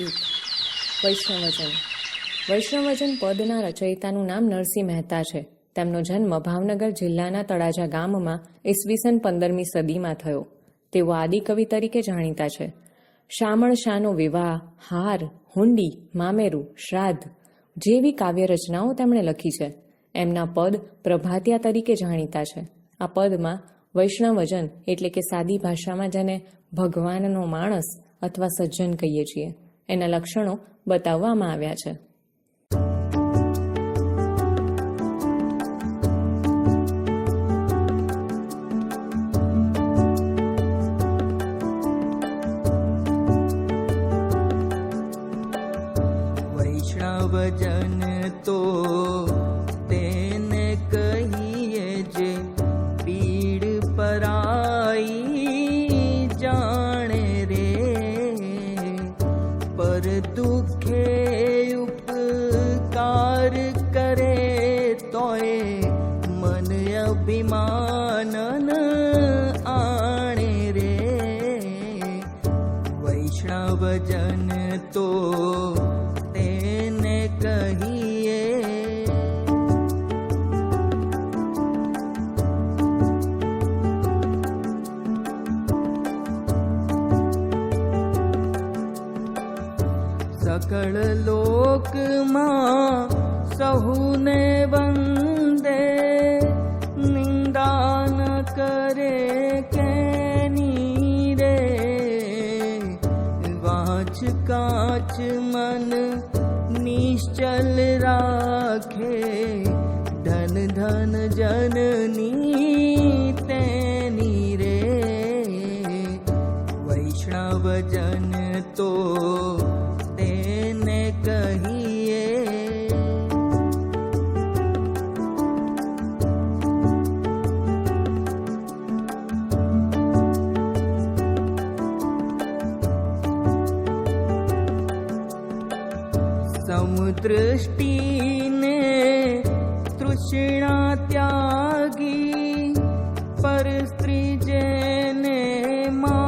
એક વૈષ્ણવજન. વૈષ્ણવજન પદના રચયિતાનું નામ નરસિંહ મહેતા છે. તેમનો જન્મ ભાવનગર જિલ્લાના તળાજા ગામમાં ઈસવીસન પંદરમી સદીમાં થયો. તેઓ આદિકવિ તરીકે જાણીતા છે. શામળ શાહનો વિવાહ, હાર, હુંડી, મામેરું, શ્રાદ્ધ જેવી કાવ્ય રચનાઓ તેમણે લખી છે. એમના પદ પ્રભાતિયા તરીકે જાણીતા છે. આ પદમાં વૈષ્ણવજન એટલે કે સાદી ભાષામાં જેને ભગવાનનો માણસ અથવા સજ્જન કહીએ છીએ. એના લક્ષણો બતાવવામાં આવ્યા છે. વૈષ્ણવજન તો અભિમાનન આણે રે. વૈષ્ણવજન તો તેને કહીએ. સકળ લોકમાં સહુને વંદે काच मन निश्चल राखे धन धन जननी तैनी रे। वैष्णव जन तो दृष्टिने तृष्णा त्यागी पर मातरे जने मा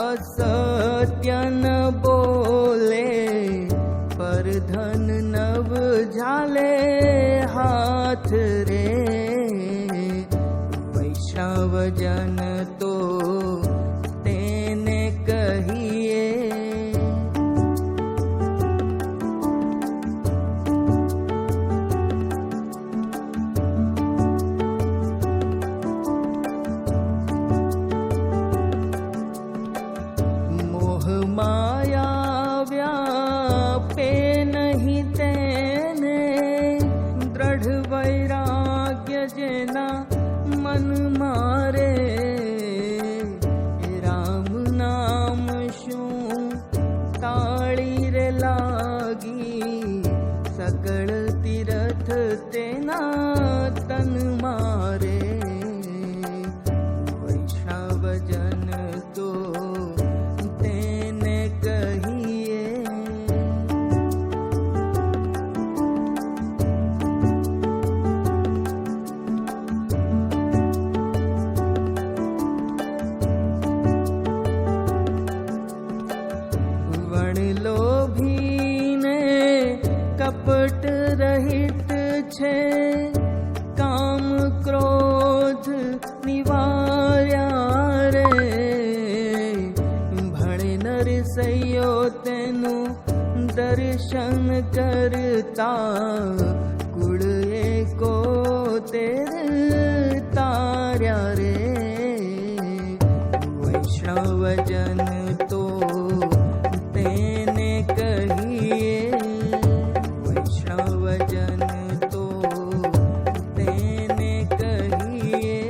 असत्यन बोले पर धन नव झाले हाथ रे। वैष्णव जन तो તીરથ તેના તન દર્શન કરતા કુળ એકો તેર તાર્યા રે વૈષ્ણવજન તો તેને કહીએ વૈષ્ણવજન તો તેને કહીએ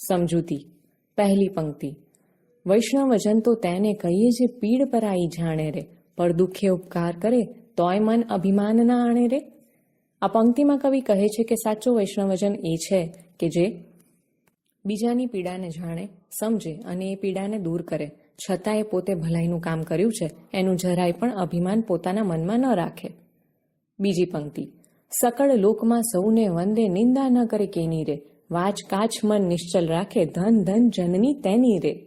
સમજૂતી પહેલી પંક્તિ વૈષ્ણવજન તો તેને કહીએ જે પીડ પરાઈ જાણે રે પર દુઃખે ઉપકાર કરે, તોય મન અભિમાન ના આણે રે? આ પંક્તિમાં કવિ કહે છે કે સાચો વૈષ્ણવજન એ છે કે જે બીજાની પીડાને જાણે, સમજે અને એ પીડાને દૂર કરે. છતાં એ પોતે ભલાઈનું કામ કર્યું છે, એનું જરાય પણ અભિમાન પોતાના મનમાં ન રાખે. બીજી પંક્તિ, સકળ લોકમાં સૌને વંદે નિંદા ન કરે કેની રે? વાચ કાચ મન નિશ્ચલ રાખે, ધન ધન જનની તેની રે?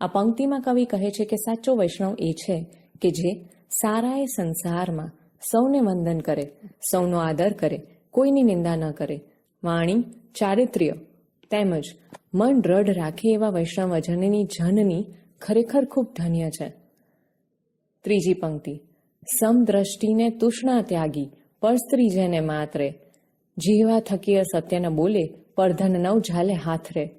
આ પંક્તિમાં કવિ કહે છે કે સાચો વૈષ્ણવ એ છે કે જે સારાએ સંસારમાં સૌને વંદન કરે, સૌનો આદર કરે, કોઈની નિંદા ન કરે. વાણી, ચારિત્ર્ય, તેમજ મન દ્રઢ રાખે એવા વૈષ્ણવજનની જનની ખરેખર ખૂબ ધન્ય છે. ત્રીજી પંક્તિ. સમદ્રષ્ટિને તૃષ્ણા ત્યાગી પરસ્ત્રી જેને માત્રે. જીવા થકીય સત્યને બોલે, પરધન નવ ઝાલે હાથ રે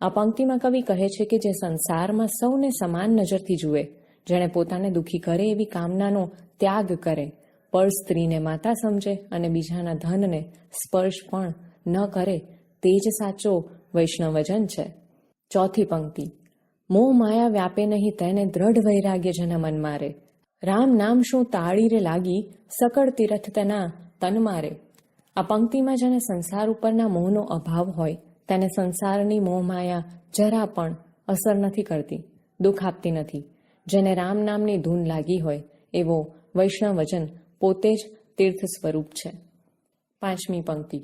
આ પંક્તિમાં કવિ કહે છે કે જે સંસારમાં સૌને સમાન નજરથી જુએ. જેણે પોતાને દુઃખી કરે એવી કામનાનો ત્યાગ કરે. પર સ્ત્રીને માતા સમજે અને બીજાના ધનને સ્પર્શ પણ ન કરે. તે જ સાચો વૈષ્ણવજન છે. ચોથી પંક્તિ. મોહ માયા વ્યાપે નહીં તેને દ્રઢ વૈરાગ્ય જેના મન મારે. રામ નામ શું તાળી રે લાગી સકળ તીરથ તેના તન મારે. આ પંક્તિમાં જેને સંસાર ઉપરના મોહનો અભાવ હોય, તેને સંસારની મોહ માયા જરા પણ અસર નથી કરતી, દુઃખ આપતી નથી. જેને રામ નામની ધૂન લાગી હોય, એવો વૈષ્ણવજન પોતે જ તીર્થ સ્વરૂપ છે. પાંચમી પંક્તિ.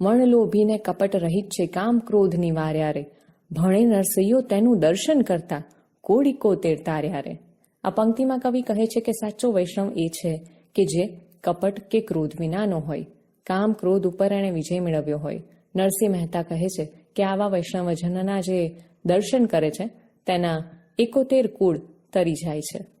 મણ લોભીને કપટ રહિત છે કામ ક્રોધ નિવાર્યારે ભણે નરસૈયો તેનું દર્શન કરતા કોડીકો કોતેર તાર્યા રે આ પંક્તિમાં કવિ કહે છે કે સાચો વૈષ્ણવ એ છે કે જે કપટ કે ક્રોધ વિનાનો હોય. કામ ક્રોધ ઉપર એણે વિજય મેળવ્યો હોય. નરસિંહ મહેતા કહે છે કે આવા વૈષ્ણવજનના જે દર્શન કરે છે, તેના એકોતેર કુળ તરી જાય છે.